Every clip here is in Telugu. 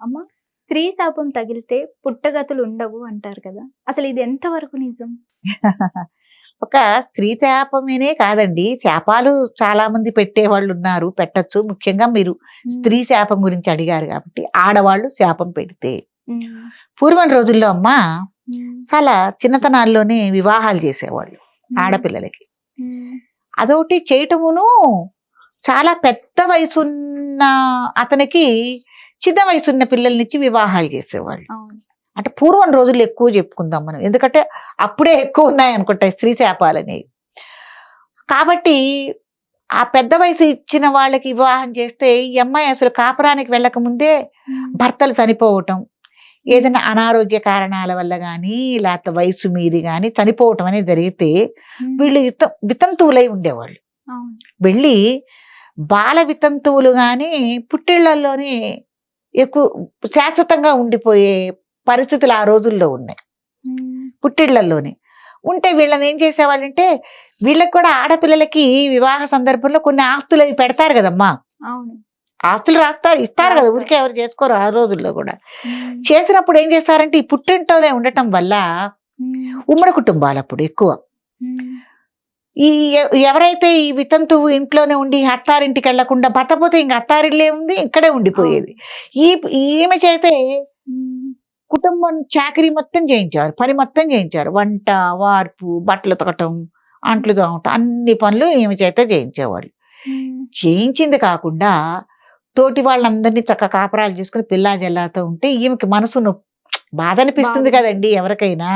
అమ్మ స్త్రీ శాపం తగిలితే పుట్టగతులు ఉండవు అంటారు కదా. అసలు ఇది ఎంతవరకు నిజం? ఒక స్త్రీ శాపమేనే కాదండి. శాపాలు చాలా మంది పెట్టే వాళ్ళు ఉన్నారు. పెట్టచ్చు. ముఖ్యంగా మీరు స్త్రీ శాపం గురించి అడిగారు కాబట్టి ఆడవాళ్ళు శాపం పెడితే. పూర్వం రోజుల్లో అమ్మ చాలా చిన్నతనాల్లోనే వివాహాలు చేసేవాళ్ళు ఆడపిల్లలకి. అదొకటి చేయటమును చాలా పెద్ద వయసున్న అతనికి చిన్న వయసున్న పిల్లల్నిచ్చి వివాహాలు చేసేవాళ్ళు. అంటే పూర్వం రోజుల్లో ఎక్కువ చెప్పుకుందాం మనం. ఎందుకంటే అప్పుడే ఎక్కువ ఉన్నాయి అనుకుంటాయి స్త్రీ శాపాలనేవి కాబట్టి ఆ పెద్ద వయసు ఇచ్చిన వాళ్ళకి వివాహం చేస్తే ఈ అమ్మాయి అసలు కాపురానికి వెళ్ళక ముందే భర్తలు చనిపోవటం ఏదైనా అనారోగ్య కారణాల వల్ల కానీ లేకపోతే వయసు మీరి కానీ చనిపోవటం అనేది జరిగితే వీళ్ళు విత వితంతువులై ఉండేవాళ్ళు. వెళ్ళి బాల వితంతువులు కానీ పుట్టిళ్ళలోనే ఎక్కువ శాశ్వతంగా ఉండిపోయే పరిస్థితులు ఆ రోజుల్లో ఉన్నాయి. పుట్టిళ్ళలోనే ఉంటే వీళ్ళని ఏం చేసేవాళ్ళంటే వీళ్ళకి కూడా ఆడపిల్లలకి వివాహ సందర్భంలో కొన్ని ఆస్తులు అవి పెడతారు కదమ్మా. ఆస్తులు రాస్తారు ఇస్తారు కదా. ఊరికే ఎవరు చేసుకోరు ఆ రోజుల్లో కూడా. చేసినప్పుడు ఏం చేస్తారంటే ఈ పుట్టింటోనే ఉండటం వల్ల ఉమ్, ఉమ్మడి కుటుంబాలు అప్పుడు ఎక్కువ ఈ ఎవరైతే ఈ వితంతువు ఇంట్లోనే ఉండి అత్తారింటికి వెళ్ళకుండా బతపోతే ఇంక అత్తారిల్లే ఉంది ఇక్కడే ఉండిపోయేది. ఈ ఈమె చేతే కుటుంబం చాకరీ మొత్తం చేయించారు పని మొత్తం చేయించారు. వంట వార్పు బట్టలు తొక్కటం అంట్లు తోమటం అన్ని పనులు ఈమె చేత చేయించేవాళ్ళు. చేయించింది కాకుండా తోటి వాళ్ళందరినీ చక్క కాపరాలు చేసుకుని పిల్లా జల్లాతో ఉంటే ఈమెకి మనసు నొప్పి బాధ. అనిపిస్తుంది. కదండి ఎవరికైనా.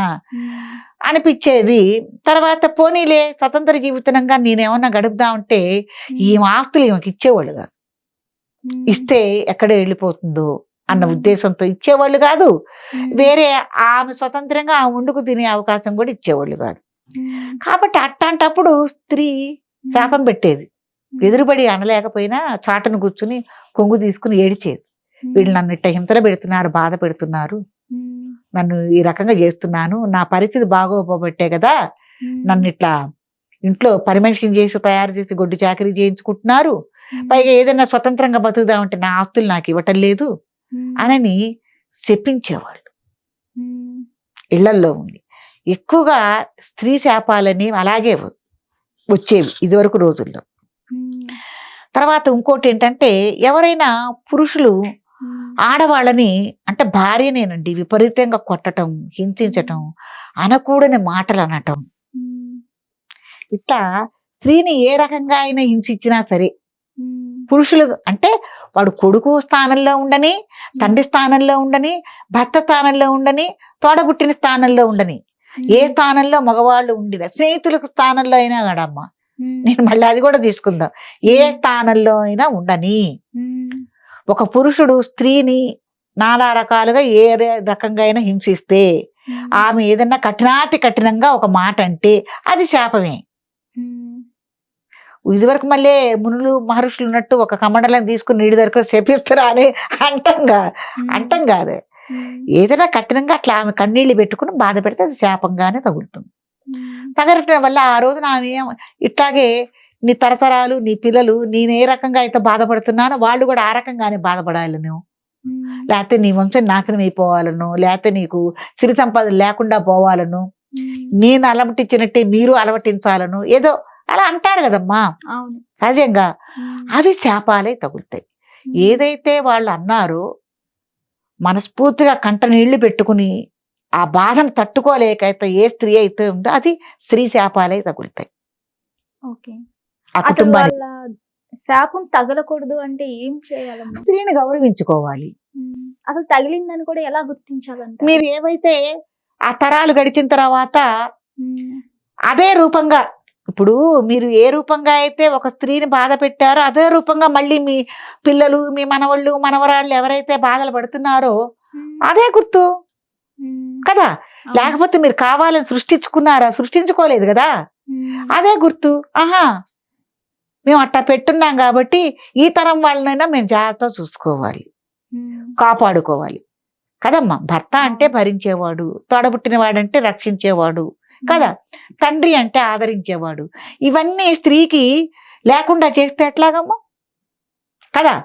అనిపించేది తర్వాత పోనీలే స్వతంత్ర జీవితంగా నేనేమన్నా గడుపుదా ఉంటే ఈమె ఆస్తులు ఈమెకి ఇచ్చేవాళ్ళు కాదు. ఇస్తే ఎక్కడ వెళ్ళిపోతుందో అన్న. ఉద్దేశంతో ఇచ్చేవాళ్ళు కాదు. వేరే ఆమె స్వతంత్రంగా ఆ వండుకు తినే అవకాశం కూడా ఇచ్చేవాళ్ళు కాదు. కాబట్టి అట్లాంటప్పుడు స్త్రీ శాపం పెట్టేది. ఎదురుబడి అనలేకపోయినా చాటును కూర్చుని కొంగు తీసుకుని ఏడిచేది. వీళ్ళు నన్ను ఇట్ట హింసలు పెడుతున్నారు బాధ పెడుతున్నారు. నన్ను ఈ రకంగా చేస్తున్నాను నా పరిస్థితి బాగోపోబట్టే కదా నన్ను ఇట్లా ఇంట్లో పని మనిషిని చేసి తయారు చేసి గొడ్డు చాకరీ చేయించుకుంటున్నారు. పైగా ఏదైనా స్వతంత్రంగా బతుకుదామంటే నా ఆస్తులు నాకు ఇవ్వటం లేదు అనని శపించేవాళ్ళు ఉమ్, ఇళ్ళల్లో ఉండి ఎక్కువగా స్త్రీ శాపాలని అలాగే వచ్చేవి ఇదివరకు రోజుల్లో. తర్వాత ఇంకోటి ఏంటంటే ఎవరైనా పురుషులు ఆడవాళ్ళని అంటే భార్యనేనండి విపరీతంగా కొట్టటం హింసించటం అనకూడని మాటలు అనటం ఇట్లా స్త్రీని ఏ రకంగా అయినా హింసించినా సరే పురుషులు అంటే వాడు కొడుకు స్థానంలో ఉండని తండ్రి స్థానంలో ఉండని భర్త స్థానంలో ఉండని తోడబుట్టిన స్థానంలో ఉండని ఏ స్థానంలో మగవాళ్ళు ఉండిన స్నేహితుల స్థానంలో అయినా కదమ్మా. ఉమ్, నేను మళ్ళీ అది కూడా తీసుకుందాం. ఏ స్థానంలో అయినా ఉండని. ఒక పురుషుడు స్త్రీని నానా రకాలుగా ఏ రకంగా అయినా హింసిస్తే ఆమె ఏదన్నా కఠినాతి కఠినంగా ఒక మాట అంటే అది శాపమే. ఇదివరకు మళ్ళీ మునులు మహర్షులు ఉన్నట్టు ఒక కమండలం తీసుకుని నీడి దొరక శపిస్తారా అని అంటాం కాదు. ఉమ్, ఏదైనా కఠినంగా అట్లా ఆమె కన్నీళ్ళు పెట్టుకుని బాధ పెడితే అది శాపంగానే తగులుతుంది. తగలటం వల్ల ఆ రోజున ఆమె ఇట్లాగే నీ తరతరాలు నీ పిల్లలు నేను ఏ రకంగా అయితే బాధపడుతున్నానో వాళ్ళు కూడా ఆ రకంగానే బాధపడాలను. ఉమ్, లేకపోతే నీ వంశం నాశనం అయిపోవాలను లేకపోతే నీకు సిరి సంపద లేకుండా పోవాలను నేను అలవటించినట్టే మీరు అలవటించాలను ఏదో అలా అంటారు కదమ్మా. సహజంగా అవి శాపాలే తగులుతాయి. ఏదైతే వాళ్ళు అన్నారో మనస్ఫూర్తిగా కంట నీళ్ళు పెట్టుకుని ఆ బాధను తట్టుకోలేకైతే ఏ స్త్రీ అయితే ఉందో అది స్త్రీ శాపాలే తగులుతాయి. ఓకే. ఆ కుటుంబానికి. శాపం తగలకూడదు అంటే ఏం చేయాలమ్మా? స్త్రీని గౌరవించుకోవాలి. అసలు తగిలిందని కూడా ఎలా గుర్తించాలంట? మీరు ఏవైతే ఆ తరాలు గడిచిన తర్వాత అదే రూపంగా ఇప్పుడు మీరు ఏ రూపంగా అయితే ఒక స్త్రీని బాధ పెట్టారో అదే రూపంగా మళ్ళీ మీ పిల్లలు మీ మనవళ్ళు మనవరాళ్ళు ఎవరైతే బాధలు పడుతున్నారో అదే గుర్తు. కదా. లేకపోతే మీరు కావాలని సృష్టించుకున్నారా? సృష్టించుకోలేదు కదా? అదే గుర్తు. ఆహా. మేము అట్టా పెట్టున్నాం కాబట్టి ఈ తరం వాళ్ళనైనా మేము జాగ్రత్తగా చూసుకోవాలి. ఉమ్, కాపాడుకోవాలి. కదమ్మా? భర్త అంటే భరించేవాడు తోడబుట్టిన వాడంటే రక్షించేవాడు కదా? తండ్రి అంటే ఆదరించేవాడు. ఇవన్నీ స్త్రీకి లేకుండా చేస్తే ఎట్లాగమ్మా? కదా?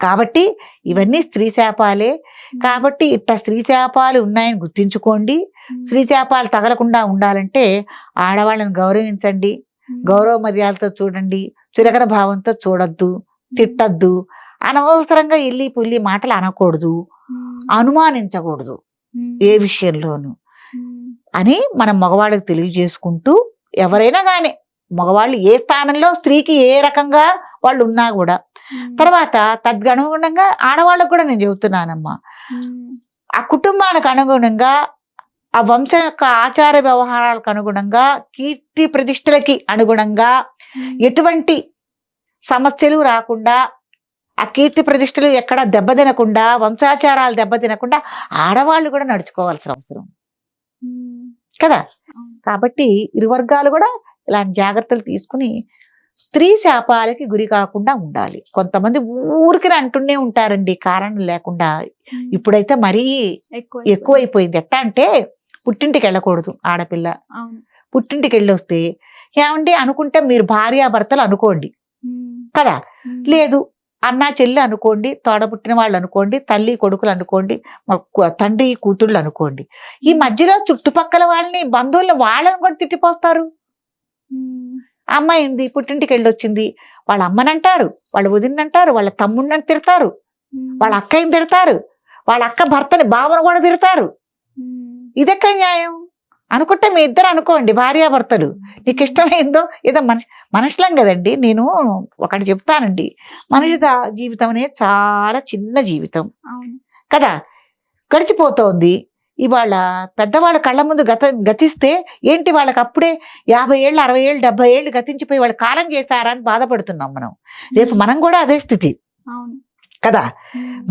కాబట్టి ఇవన్నీ స్త్రీ శాపాలే. కాబట్టి ఇట్లా స్త్రీ శాపాలు ఉన్నాయని గుర్తించుకోండి. స్త్రీ శాపాలు తగలకుండా ఉండాలంటే ఆడవాళ్ళని గౌరవించండి. గౌరవ మర్యాదలతో చూడండి చురకర భావంతో చూడొద్దు తిట్టద్దు అనవసరంగా ఇల్లి పుల్లి మాటలు అనకూడదు అనుమానించకూడదు ఏ విషయంలోనూ. అని మనం మగవాళ్ళకి తెలియజేసుకుంటూ ఎవరైనా కానీ మగవాళ్ళు ఏ స్థానంలో స్త్రీకి ఏ రకంగా వాళ్ళు ఉన్నా కూడా తర్వాత తద్గనుగుణంగా ఆడవాళ్ళకు కూడా నేను చెబుతున్నానమ్మా. ఆ కుటుంబానికి అనుగుణంగా ఆ వంశం యొక్క ఆచార వ్యవహారాలకు అనుగుణంగా కీర్తి ప్రతిష్టలకి అనుగుణంగా ఎటువంటి సమస్యలు రాకుండా ఆ కీర్తి ప్రతిష్టలు ఎక్కడ దెబ్బతినకుండా వంశాచారాలు దెబ్బతినకుండా ఆడవాళ్ళు కూడా నడుచుకోవాల్సిన అవసరం. కదా? కాబట్టి ఇరు వర్గాలు కూడా ఇలాంటి జాగ్రత్తలు తీసుకుని స్త్రీ శాపాలకి గురి కాకుండా ఉండాలి. కొంతమంది ఊరికి అంటూనే ఉంటారండి కారణం లేకుండా. ఇప్పుడైతే మరీ ఎక్కువ ఎక్కువైపోయింది. ఎట్టా అంటే పుట్టింటికి వెళ్ళకూడదు ఆడపిల్ల పుట్టింటికి వెళ్ళొస్తే ఏమండి అనుకుంటే మీరు భార్యాభర్తలు అనుకోండి. కదా. లేదు అన్న చెల్లి అనుకోండి తోడబుట్టిన వాళ్ళు అనుకోండి తల్లి కొడుకులు అనుకోండి తండ్రి కూతుళ్ళు అనుకోండి ఈ మధ్యలో చుట్టుపక్కల వాళ్ళని బంధువులను వాళ్ళని కూడా తిట్టిపోస్తారు ఉమ్. అమ్మాయి ఉంది పుట్టింటికి వెళ్ళొచ్చింది వాళ్ళ అమ్మనంటారు వాళ్ళ వదినంటారు వాళ్ళ తమ్ముడిని తిడతారు. వాళ్ళ అక్కయ్యని తిడతారు వాళ్ళ అక్క భర్తని బావను కూడా తిడతారు. ఇదెక్కడ న్యాయం? అనుకుంటే మీ ఇద్దరు అనుకోండి భార్యాభర్తలు. నీకు ఇష్టమైందో ఏదో మనిషి మనుషులం కదండి. నేను ఒకటి చెప్తానండి. మనిషి దా- జీవితం అనేది చాలా చిన్న జీవితం. అవును. కదా? గడిచిపోతోంది. ఇవాళ పెద్దవాళ్ళ కళ్ళ ముందు గత గతిస్తే ఏంటి వాళ్ళకి అప్పుడే యాభై ఏళ్ళు అరవై ఏళ్ళు డెబ్బై ఏళ్ళు గతించిపోయి వాళ్ళు కాలం చేశారా అని బాధపడుతున్నాం మనం. రేపు మనం కూడా అదే స్థితి. అవును. కదా? ఉమ్.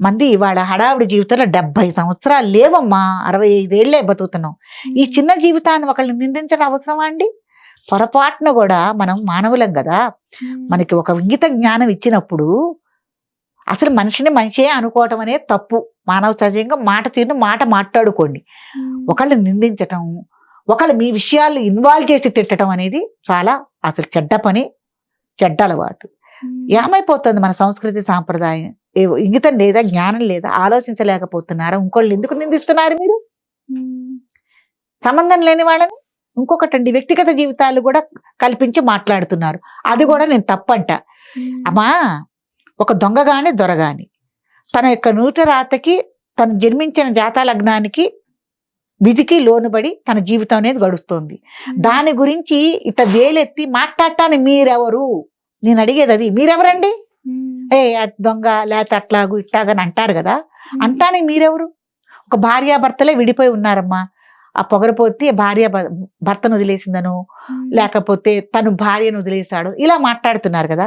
మంది ఇవాళ హడావుడి జీవితంలో డెబ్బై సంవత్సరాలు లేవమ్మా అరవై ఐదేళ్ళే బతుకుతున్నాం ఈ చిన్న జీవితాన్ని ఒకళ్ళని నిందించడం అవసరమా అండి పొరపాటున కూడా మనం మానవులం కదా. మనకి ఒక ఇంగిత జ్ఞానం ఇచ్చినప్పుడు అసలు మనిషిని మనిషే అనుకోవటం అనేది తప్పు మానవ సహజంగా మాట తీరును మాట మాట్లాడుకోండి. ఒకళ్ళు నిందించటం ఒకళ్ళు మీ విషయాలు ఇన్వాల్వ్ చేసి తిట్టడం అనేది చాలా అసలు చెడ్డ పని చెడ్డ అలవాటు. ఏమైపోతుంది మన సంస్కృతి సాంప్రదాయం? ఏ- ఇంగితం లేదా జ్ఞానం లేదా ఆలోచించలేకపోతున్నారా? ఇంకోళ్ళు ఎందుకు నిందిస్తున్నారు మీరు. సంబంధం లేని వాళ్ళని ఇంకొకటండి వ్యక్తిగత జీవితాలు కూడా కల్పించి మాట్లాడుతున్నారు. అది కూడా నేను తప్పంట. అమ్మా ఒక దొంగ గాని దొర గాని తన యొక్క నూట రాతకి తను జన్మించిన జాతా లగ్నానికి విధికి లోనుబడి తన జీవితం అనేది గడుస్తోంది. దాని గురించి ఇట్ట వేలెత్తి మాట్లాడటానికి మీరెవరు? నేను అడిగేది అది మీరెవరండి. ఏ దొంగ లేకపోతే అట్లాగు ఇట్లాగని అంటారు కదా ఉమ్. అంటానికి మీరెవరు ఒక భార్యాభర్తలే విడిపోయి ఉన్నారమ్మా ఆ పొగరపోతే భార్య భర్తను వదిలేసిందను. లేకపోతే తను భార్యను వదిలేశాడు ఇలా మాట్లాడుతున్నారు కదా.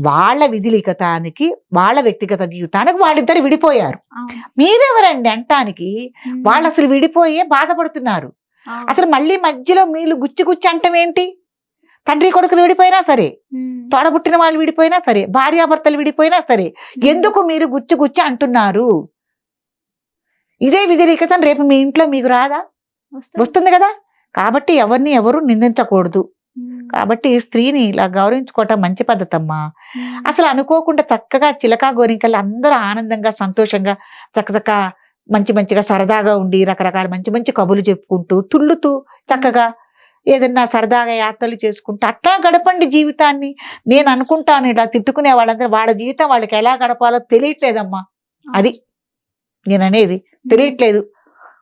వాళ్ళ విధిలిఖతానికి వాళ్ళ వ్యక్తిగత జీవితానికి వాళ్ళిద్దరు విడిపోయారు. మీరెవరండి అంటానికి. వాళ్ళు అసలు విడిపోయే బాధపడుతున్నారు. అసలు మళ్ళీ మధ్యలో మీరు గుచ్చి గుచ్చి అంటం ఏంటి తండ్రి కొడుకులు విడిపోయినా సరే. తోడబుట్టిన వాళ్ళు విడిపోయినా సరే భార్యాభర్తలు విడిపోయినా సరే ఎందుకు మీరు గుచ్చి గుచ్చి అంటున్నారు ఇదే విధిలిఖతం రేపు మీ ఇంట్లో మీకు రాదా వస్తుంది. కదా కాబట్టి ఎవరిని ఎవరు నిందించకూడదు. కాబట్టి స్త్రీని ఇలా గౌరవించుకోవటం మంచి పద్ధతి అమ్మా. అసలు అనుకోకుండా చక్కగా చిలకా గోరింకలు అందరూ ఆనందంగా సంతోషంగా చక్కచక్క మంచి మంచిగా సరదాగా ఉండి రకరకాల మంచి మంచి కబులు చెప్పుకుంటూ తుళ్ళుతూ చక్కగా ఏదన్నా సరదాగా యాత్రలు చేసుకుంటూ అట్లా గడపండి జీవితాన్ని. నేను అనుకుంటాను ఇలా తిట్టుకునే వాళ్ళందరూ వాళ్ళ జీవితం వాళ్ళకి ఎలా గడపాలో తెలియట్లేదమ్మా. అది నేను అనేది తెలియట్లేదు.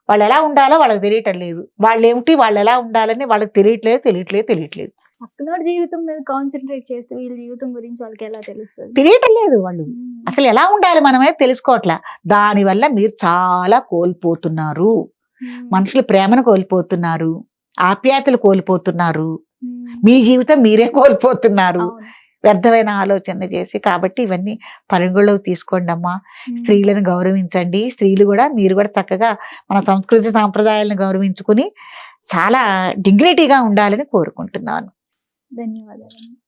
వాళ్ళు ఎలా ఉండాలో వాళ్ళకి తెలియటం లేదు. వాళ్ళు ఏమిటి వాళ్ళు ఎలా ఉండాలని వాళ్ళకి తెలియట్లేదు తెలియట్లేదు తెలియట్లేదు. పక్కనోడి జీవితం మీద కాన్సన్ట్రేట్ చేస్తే వీళ్ళ జీవితం గురించి వాళ్ళకి ఎలా తెలుస్తుంది? తెలియటం లేదు వాళ్ళు. అసలు ఎలా ఉండాలి మనమే తెలుసుకోవట్లా. దానివల్ల మీరు చాలా కోల్పోతున్నారు. మనుషులు ప్రేమను కోల్పోతున్నారు. ఆప్యాయతలు కోల్పోతున్నారు. మీ జీవితం మీరే కోల్పోతున్నారు. వ్యర్థమైన ఆలోచన చేసి కాబట్టి ఇవన్నీ పరిగణలోకి తీసుకోండి అమ్మా. స్త్రీలను గౌరవించండి స్త్రీలు కూడా మీరు కూడా చక్కగా మన సంస్కృతి సాంప్రదాయాలను గౌరవించుకుని చాలా డిగ్నిటీగా ఉండాలని కోరుకుంటున్నాను ధన్యవాదాలు